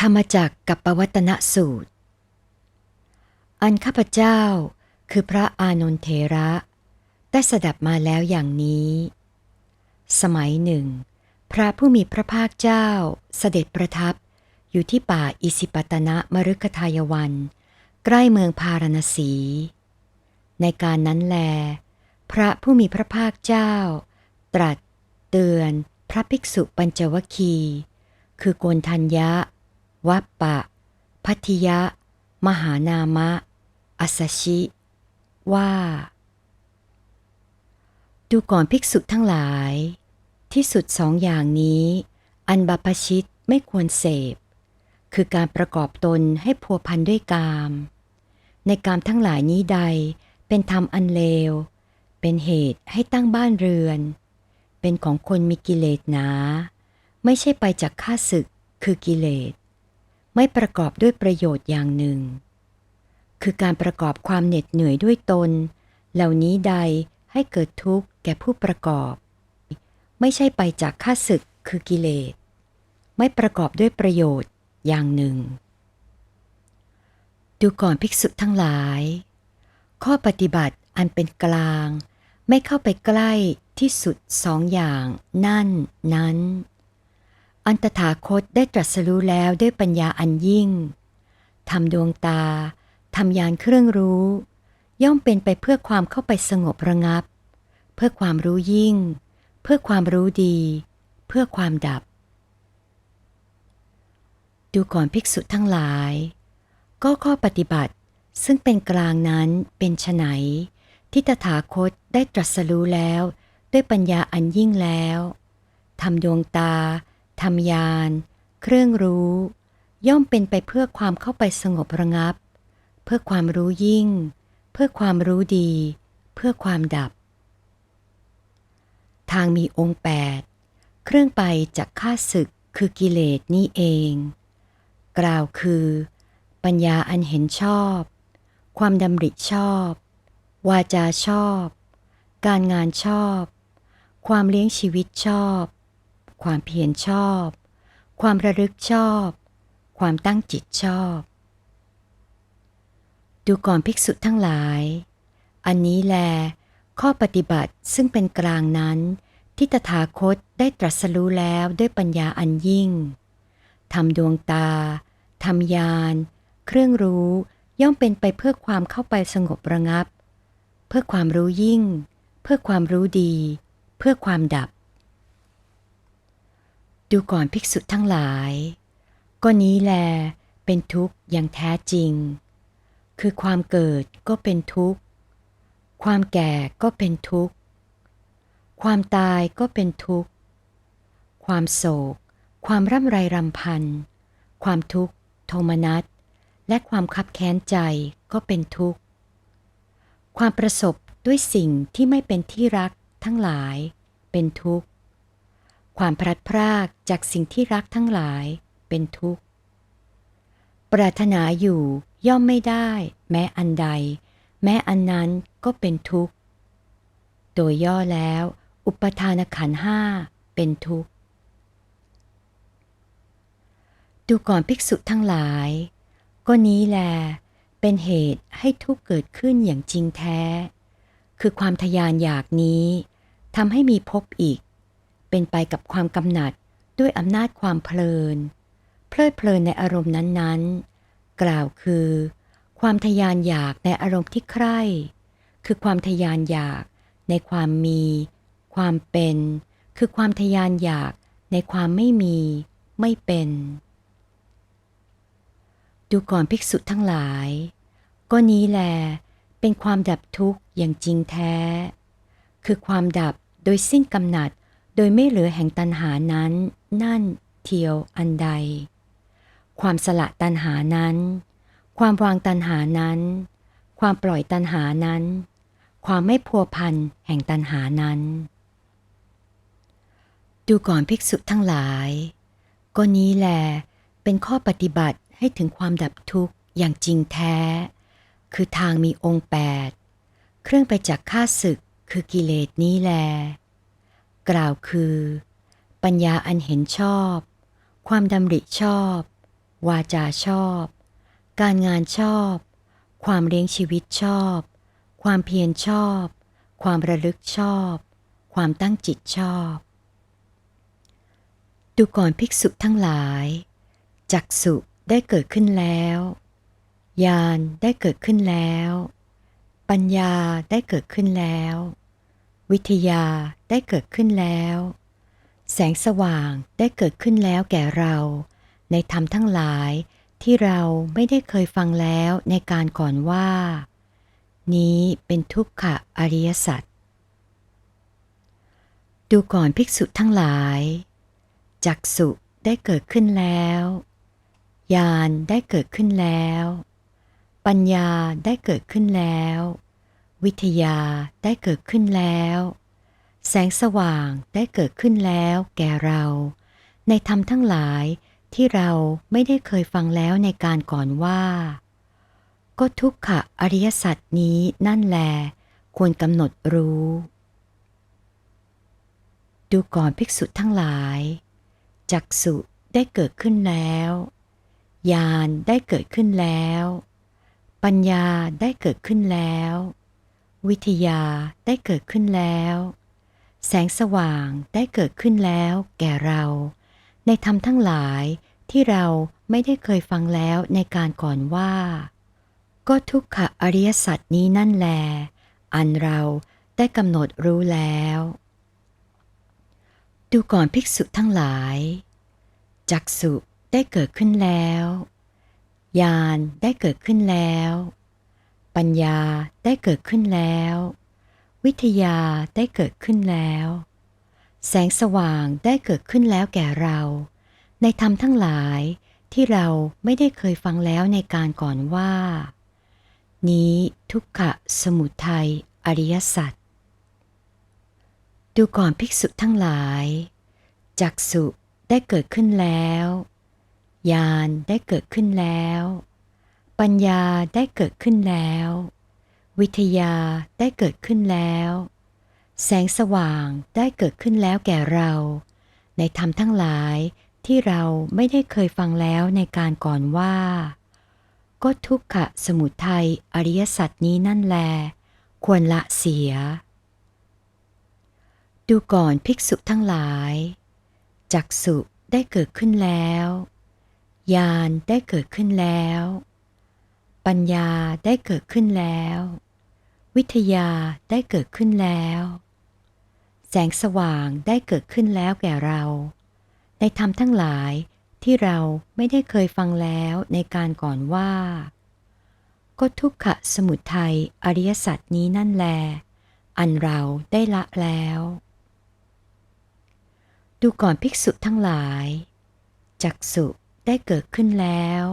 ธรรมจักกับปวัตนสูตร อันข้าพเจ้าคือพระอานนทเทระ ได้สดับมาแล้วอย่างนี้ สมัยหนึ่ง พระผู้มีพระภาคเจ้าเสด็จประทับอยู่ที่ป่าอิสิปตนะมฤคทายวัน ใกล้เมืองพาราณสี ในการนั้นแล พระผู้มีพระภาคเจ้า ตรัส เตือน พระภิกษุปัญจวคี คือโกนทัญญะ วัปปะ พัทิยะ มหานามะ อัสสชิ ว่า ดูก่อนภิกษุทั้งหลาย ที่สุดสองอย่างนี้ อันบัพชิตไม่ควรเสพ คือการประกอบตนให้พัวพันด้วยกาม ในกามทั้งหลายนี้ใด เป็นธรรมอันเลว เป็นเหตุให้ตั้งบ้านเรือน เป็นของคนมีกิเลสหนา ไม่ใช่ไปจากข้าศึกคือกิเลส ไม่ประกอบด้วยประโยชน์อย่างหนึ่ง คือการประกอบความเหน็ดเหนื่อยด้วยตน เหล่านี้ใดให้เกิดทุกข์แก่ผู้ประกอบ ไม่ใช่ไปจากข้าศึกคือกิเลส ไม่ประกอบด้วยประโยชน์อย่างหนึ่ง ดูก่อนภิกษุทั้งหลาย ข้อปฏิบัติอันเป็นกลาง ไม่เข้าไปใกล้ที่สุดสองอย่าง นั่น นั้น อันตถาคตได้ตรัสรู้แล้วด้วยปัญญาอันยิ่งทำดวงตาทำยานเครื่องรู้ ย่อมเป็นไปเพื่อความเข้าไปสงบระงับ เพื่อความรู้ยิ่ง เพื่อความรู้ดี เพื่อความดับ ดูก่อนภิกษุทั้งหลาย ก็ข้อปฏิบัติซึ่งเป็นกลางนั้นเป็นไฉนที่ตถาคตได้ตรัสรู้แล้ว ด้วยปัญญาอันยิ่งแล้วทำดวงตา ทำยาน เครื่องรู้ ย่อมเป็นไปเพื่อความเข้าไปสงบระงับ เพื่อความรู้ยิ่ง เพื่อความรู้ดี เพื่อความดับ ทางมีองค์แปดเครื่องไปจากข้าศึกคือกิเลสนี่เอง กล่าวคือ ปัญญาอันเห็นชอบ ความดำริชอบ วาจาชอบ การงานชอบ ความเลี้ยงชีวิตชอบ ความเพียรชอบ ความระลึกชอบ ความตั้งจิตชอบ ดูก่อนภิกษุทั้งหลาย อันนี้แล ข้อปฏิบัติซึ่งเป็นกลางนั้น ที่ตถาคตได้ตรัสรู้แล้วด้วยปัญญาอันยิ่งทำดวงตาทำยาน เครื่องรู้ย่อมเป็นไปเพื่อความเข้าไปสงบระงับ เพื่อความรู้ยิ่ง เพื่อความรู้ดี เพื่อความดับ ดูก่อนภิกษุทั้งหลาย ก็นี้แลเป็นทุกข์อย่างแท้จริง คือความเกิดก็เป็นทุกข์ ความแก่ก็เป็นทุกข์ ความตายก็เป็นทุกข์ ความโศก ความร่ำไรรำพัน ความทุกข์ โทมนัส และความคับแค้นใจก็เป็นทุกข์ ความประสบด้วยสิ่งที่ไม่เป็นที่รักทั้งหลายเป็นทุกข์ ความพลัดพรากจากสิ่งที่รักทั้งหลายเป็นทุกข์ ปรารถนาอยู่ย่อมไม่ได้ แม้อันใด แม้อันนั้นก็เป็นทุกข์ โดยย่อแล้ว อุปทานขันห้าเป็นทุกข์ ดูก่อนภิกษุทั้งหลาย ก็นี้แล เป็นเหตุให้ทุกข์เกิดขึ้นอย่างจริงแท้ คือความทยานอยากนี้ทำให้มีภพอีก เป็นไปกับความกำหนัดด้วยอำนาจความเพลิน เพลิดเพลินในอารมณ์นั้นๆ กล่าวคือ ความทยานอยากในอารมณ์ที่ใคร่ คือความทยานอยากในความมี ความเป็น คือความทยานอยากในความไม่มี ไม่เป็น ดูก่อนภิกษุทั้งหลาย ก็นี้แล เป็นความดับทุกข์อย่างจริงแท้ คือความดับโดยสิ้นกำหนัด ดยไม่เหลือแห่งตันหานั้น นั่นเทียวอันใด ความสละตันหานั้น ความวางตันหานั้น ความปล่อยตันหานั้น ความไม่พัวพันแห่งตันหานั้น ดูก่อนภิกษุทั้งหลาย ก็นี้แลเป็นข้อปฏิบัติให้ถึงความดับทุกข์อย่างจริงแท้ คือทางมีองค์แปดเครื่องไปจากข้าศึกคือกิเลสนี้แล กล่าวคือ ปัญญาอันเห็นชอบ ความดำริชอบ วาจาชอบ การงานชอบ ความเลี้ยงชีวิตชอบ ความเพียรชอบ ความระลึกชอบ ความตั้งจิตชอบ ดูก่อนภิกษุทั้งหลาย จักสุได้เกิดขึ้นแล้วญาณได้เกิดขึ้นแล้ว ปัญญาได้เกิดขึ้นแล้ว วิทยาได้เกิดขึ้นแล้ว แสงสว่างได้เกิดขึ้นแล้วแก่เรา ในธรรมทั้งหลายที่เราไม่ได้เคยฟังแล้วในการก่อนว่า นี้เป็นทุกขะอริยสัจดูก่อนภิกษุทั้งหลาย จักสุได้เกิดขึ้นแล้วญาณได้เกิดขึ้นแล้ว ปัญญาได้เกิดขึ้นแล้ว วิทยาได้เกิดขึ้นแล้ว แสงสว่างได้เกิดขึ้นแล้วแก่เรา ในธรรมทั้งหลายที่เราไม่ได้เคยฟังแล้วในการก่อนว่า ก็ทุกขะอริยสัจนี้นั่นแล ควรกำหนดรู้ ดูก่อนภิกษุทั้งหลาย จักสุได้เกิดขึ้นแล้วญาณได้เกิดขึ้นแล้ว ปัญญาได้เกิดขึ้นแล้ว วิทยาได้เกิดขึ้นแล้ว แสงสว่างได้เกิดขึ้นแล้วแก่เรา ในธรรมทั้งหลายที่เราไม่ได้เคยฟังแล้วในการก่อนว่า ก็ทุกขะอริยสัจนี้นั่นแล อันเราได้กำหนดรู้แล้ว ดูก่อนภิกษุทั้งหลาย จักสุได้เกิดขึ้นแล้วญาณได้เกิดขึ้นแล้ว ปัญญาได้เกิดขึ้นแล้ว วิทยาได้เกิดขึ้นแล้ว แสงสว่างได้เกิดขึ้นแล้วแก่เรา ในธรรมทั้งหลายที่เราไม่ได้เคยฟังแล้วในการก่อนว่า นี้ทุกขะสมุทัยอริยสัจดูก่อนภิกษุทั้งหลายจักสุได้เกิดขึ้นแล้วญาณได้เกิดขึ้นแล้ว ปัญญาได้เกิดขึ้นแล้ว วิทยาได้เกิดขึ้นแล้ว แสงสว่างได้เกิดขึ้นแล้วแก่เรา ในธรรมทั้งหลายที่เราไม่ได้เคยฟังแล้วในการก่อนว่า ก็ทุกขะสมุทัยอริยสัจนี้นั่นแล ควรละเสีย ดูก่อนภิกษุทั้งหลาย จักสุได้เกิดขึ้นแล้วญาณได้เกิดขึ้นแล้ว ปัญญาได้เกิดขึ้นแล้ว วิทยาได้เกิดขึ้นแล้ว แสงสว่างได้เกิดขึ้นแล้วแก่เรา ในธรรมทั้งหลายที่เราไม่ได้เคยฟังแล้วในการก่อนว่า ก็ทุกขะสมุทัยอริยสัจนี้นั่นแล อันเราได้ละแล้ว ดูก่อนภิกษุทั้งหลาย จักสุได้เกิดขึ้นแล้ว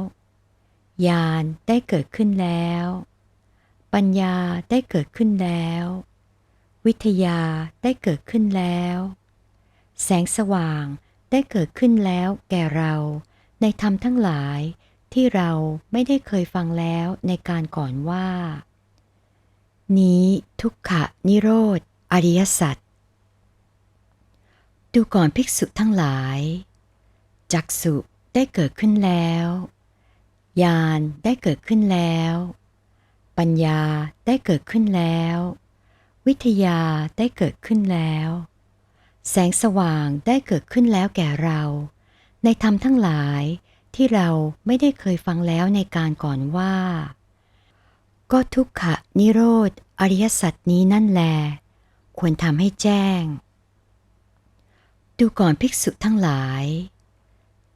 ญาณได้เกิดขึ้นแล้ว ปัญญาได้เกิดขึ้นแล้ว วิทยาได้เกิดขึ้นแล้ว แสงสว่างได้เกิดขึ้นแล้วแก่เราในธรรมทั้งหลายที่เราไม่ได้เคยฟังแล้วในการก่อนว่า นี้ทุกขะนิโรธ อริยสัจดูก่อนภิกษุทั้งหลาย จักสุได้เกิดขึ้นแล้ว ญาณได้เกิดขึ้นแล้ว ปัญญาได้เกิดขึ้นแล้ว วิทยาได้เกิดขึ้นแล้ว แสงสว่างได้เกิดขึ้นแล้วแก่เรา ในธรรมทั้งหลายที่เราไม่ได้เคยฟังแล้วในการก่อนว่า ก็ทุกขะนิโรธ อริยสัจนี้นั่นแล ควรทำให้แจ้ง ดูก่อนภิกษุทั้งหลาย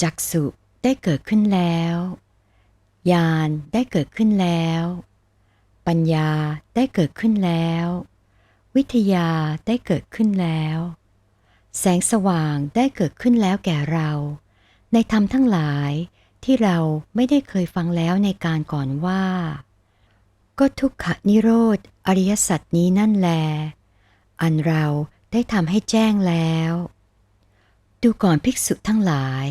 จักสุได้เกิดขึ้นแล้ว ญาณได้เกิดขึ้นแล้ว ปัญญาได้เกิดขึ้นแล้ว วิทยาได้เกิดขึ้นแล้ว แสงสว่างได้เกิดขึ้นแล้วแก่เรา ในธรรมทั้งหลายที่เราไม่ได้เคยฟังแล้วในการก่อนว่า ก็ทุกขนิโรธอริยสัจนี้นั่นแล อันเราได้ทำให้แจ้งแล้ว ดูก่อนภิกษุทั้งหลาย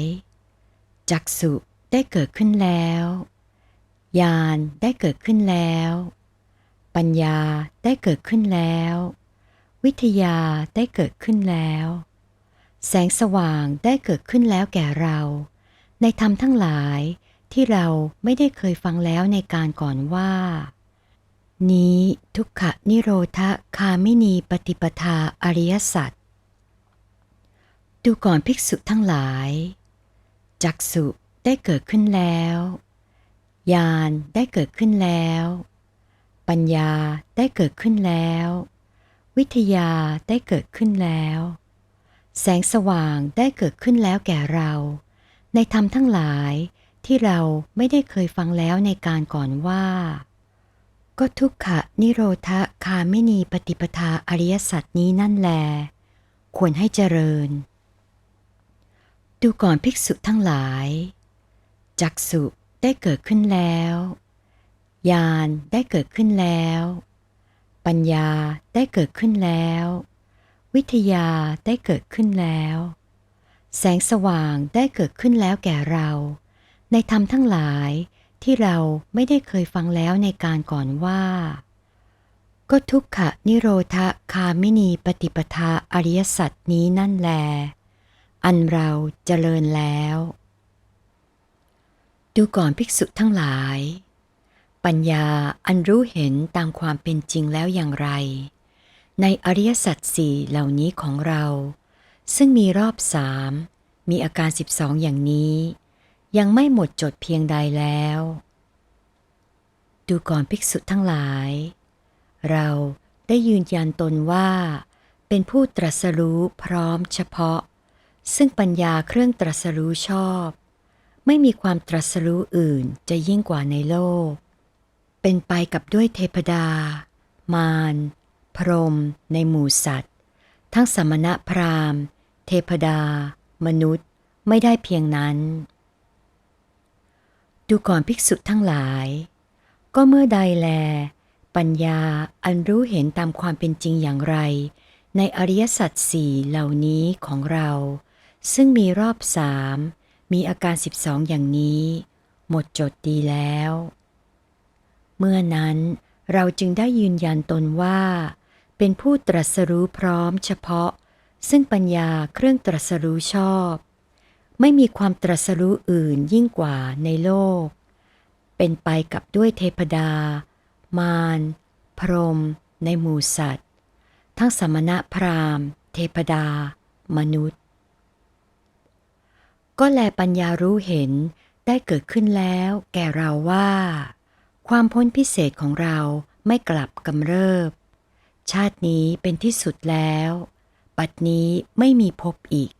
จักสุได้เกิดขึ้นแล้ว ญาณได้เกิดขึ้นแล้ว ปัญญาได้เกิดขึ้นแล้ว วิทยาได้เกิดขึ้นแล้ว แสงสว่างได้เกิดขึ้นแล้วแก่เรา ในธรรมทั้งหลายที่เราไม่ได้เคยฟังแล้วในการก่อนว่า นี้ทุกขนิโรธคามินีปฏิปทาอริยสัจดูก่อนภิกษุทั้งหลาย จักสุได้เกิดขึ้นแล้ว ญาณได้เกิดขึ้นแล้ว ปัญญาได้เกิดขึ้นแล้ว วิทยาได้เกิดขึ้นแล้ว แสงสว่างได้เกิดขึ้นแล้วแก่เรา ในธรรมทั้งหลายที่เราไม่ได้เคยฟังแล้วในการก่อนว่า ก็ทุกขะนิโรธคาไม่นีปฏิปทาอริยสัจนี้นั่นแล ควรให้เจริญ ดูก่อนภิกษุทั้งหลาย จักสุ ได้เกิดขึ้นแล้ว ญาณได้เกิดขึ้นแล้ว ปัญญาได้เกิดขึ้นแล้ว วิทยาได้เกิดขึ้นแล้ว แสงสว่างได้เกิดขึ้นแล้วแก่เรา ในธรรมทั้งหลายที่เราไม่ได้เคยฟังแล้วในการก่อนว่า ก็ทุกขะนิโรธคามินีปฏิปทาอริยสัจนี้นั่นแล อันเราเจริญแล้ว ดูก่อนภิกษุทั้งหลาย ปัญญาอันรู้เห็นตามความเป็นจริงแล้วอย่างไร ในอริยสัจสี่เหล่านี้ของเรา ซึ่งมีรอบสามมีอาการ12อย่างนี้ ยังไม่หมดจดเพียงใดแล้ว ดูก่อนภิกษุทั้งหลาย เราได้ยืนยันตนว่า เป็นผู้ตรัสรู้พร้อมเฉพาะ ซึ่งปัญญาเครื่องตรัสรู้ชอบ ไม่มีความตรัสรู้อื่นจะยิ่งกว่าในโลก เป็นไปกับด้วยเทพดา มารพรหมในหมู่สัตว์ ทั้งสมณะพราหมณ์ เทพดา มนุษย์ไม่ได้เพียงนั้น ดูก่อนภิกษุทั้งหลาย ก็เมื่อใดแล ปัญญาอันรู้เห็นตามความเป็นจริงอย่างไร ในอริยสัจสี่เหล่านี้ของเรา ซึ่งมีรอบสาม มีอาการ 12 อย่างนี้ หมดจดดีแล้ว เมื่อนั้นเราจึงได้ยืนยันตนว่า เป็นผู้ตรัสรู้พร้อมเฉพาะ ซึ่งปัญญาเครื่องตรัสรู้ชอบ ไม่มีความตรัสรู้อื่นยิ่งกว่าในโลก เป็นไปกับด้วยเทพดา มารพรหมในหมู่สัตว์ ทั้งสมณะพราหมณ์ เทพดา มนุษย์ ก็แลปัญญารู้เห็นได้เกิดขึ้นแล้ว แก่เราว่า ความพ้นพิเศษของเราไม่กลับกำเริบ ชาตินี้เป็นที่สุดแล้ว ปัดนี้ไม่มีพบอีก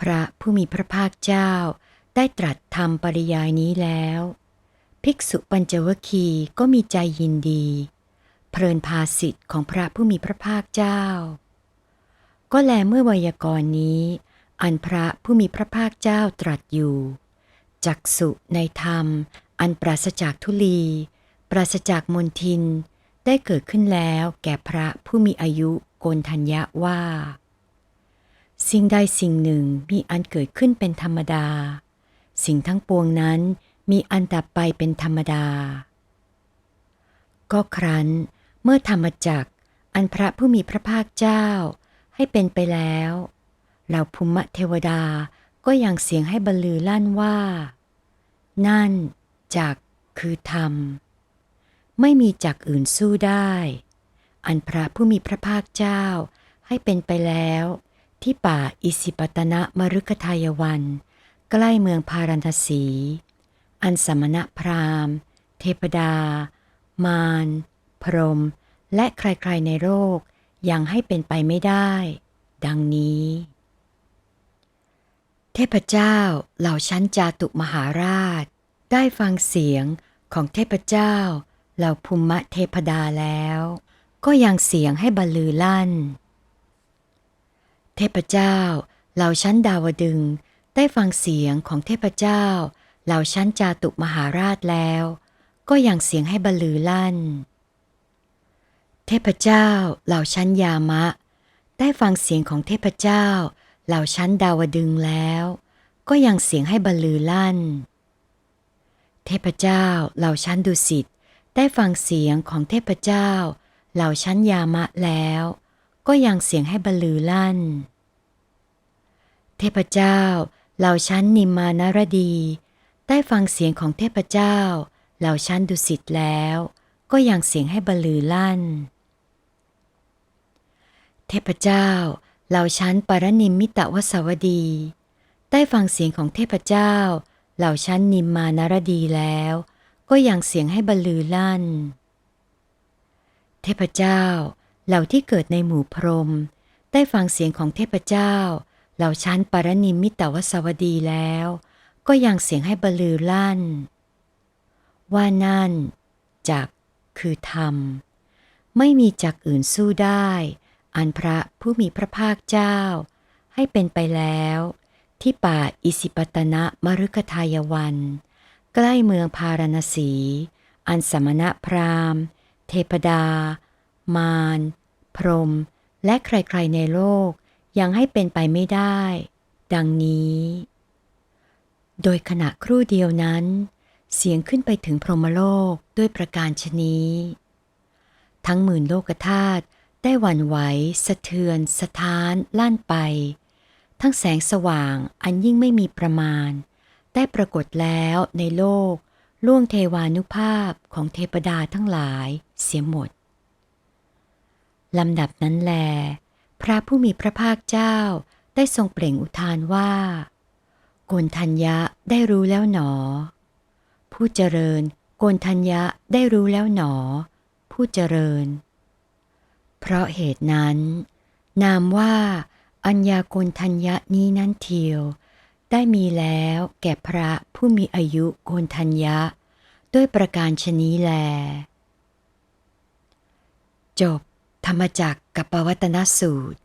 พระผู้มีพระภาคเจ้าได้ตรัสทำปริยายนี้แล้ว ภิกษุปัญจวคีก็มีใจยินดี เพลินภาสิทธิ์ของพระผู้มีพระภาคเจ้า ก็แลเมื่อไวยากรณ์นี้ อันพระผู้มีพระภาคเจ้าตรัสอยู่จักสุในธรรม อันปราศจากทุลี ปราศจากมนทิน ได้เกิดขึ้นแล้วแก่พระผู้มีอายุโกนทัญญะว่า สิ่งใดสิ่งหนึ่งมีอันเกิดขึ้นเป็นธรรมดา สิ่งทั้งปวงนั้นมีอันดับไปเป็นธรรมดา ก็ครั้น เมื่อธรรมจักอันพระผู้มีพระภาคเจ้า ให้เป็นไปแล้ว เหล่าภูมิเทวดาก็ยังเสียงให้บรรลือลั่นว่า นั่นจักคือธรรม ไม่มีจักอื่นสู้ได้ อันพระผู้มีพระภาคเจ้าให้เป็นไปแล้ว ที่ป่าอิสิปตนะมรุกทายวัน ใกล้เมืองพารันทสี อันสมณะพราหมณ์ เทพดา มารพรม และใครๆในโลกยังให้เป็นไปไม่ได้ ดังนี้ เทพเจ้าเหล่าชั้นจาตุมหาราช ได้ฟังเสียงของเทพเจ้าเหล่าภูมิเทพดาแล้ว ก็ยังเสียงให้บรรลือลั่น เทพเจ้าเหล่าชั้นดาวดึงได้ฟังเสียงของเทพเจ้าเหล่าชั้นจาตุมหาราชแล้ว ก็ยังเสียงให้บรรลือลั่น เทพเจ้าเหล่าชั้นยามะ ได้ฟังเสียงของเทพเจ้า เหล่าชั้นดาวดึงแล้ว ก็ยังเสียงให้บรรลือลั่น เทพเจ้าเหล่าชั้นดุสิตได้ฟังเสียงของเทพเจ้า เหล่าชั้นยามะแล้ว ก็ยังเสียงให้บรรลือลั่น เทพเจ้าเหล่าชั้นนิมมานารดี ได้ฟังเสียงของเทพเจ้า เหล่าชั้นดุสิตแล้ว ก็ยังเสียงให้บรรลือลั่น เทพเจ้า เหล่าชั้นปรนิมมิตวสวดี ได้ฟังเสียงของเทพเจ้า เหล่าชั้นนิมมานารดีแล้ว ก็ยังเสียงให้บรรลือลั่น เทพเจ้า เหล่าที่เกิดในหมู่พรม ได้ฟังเสียงของเทพเจ้า เหล่าชั้นปรนิมมิตวสวดีแล้ว ก็ยังเสียงให้บรรลือลั่น ว่านั่นจักคือธรรม ไม่มีจักอื่นสู้ได้ อันพระผู้มีพระภาคเจ้า ให้เป็นไปแล้ว ที่ป่าอิสิปตนะมรุกทายวัน ใกล้เมืองพาราณสี อันสมณะพราหมณ์ เทพดา มาร พรม และใครๆในโลกยังให้เป็นไปไม่ได้ ดังนี้ โดยขณะครู่เดียวนั้น เสียงขึ้นไปถึงพรหมโลกด้วยประการชนีทั้งหมื่นโลกธาตุ ได้หวั่นไหวสะเทือน สะท้านลั่นไป ทั้งแสงสว่างอันยิ่งไม่มีประมาณ ได้ปรากฏแล้วในโลก ล่วงเทวานุภาพของเทพดาทั้งหลายเสียหมดลำดับนั้นแล พระผู้มีพระภาคเจ้าได้ทรงเปล่งอุทานว่า โกนทัญญะได้รู้แล้วหนอ ผู้เจริญ โกนทัญญะได้รู้แล้วหนอ ผู้เจริญ เพราะเหตุนั้น นามว่าอัญญาโกนทัญญะนี้นั้นเทียว ได้มีแล้วแก่พระผู้มีอายุโกนทัญญะ ด้วยประการชนี้แล จบ ธรรมจักรกับปวัตนสูตร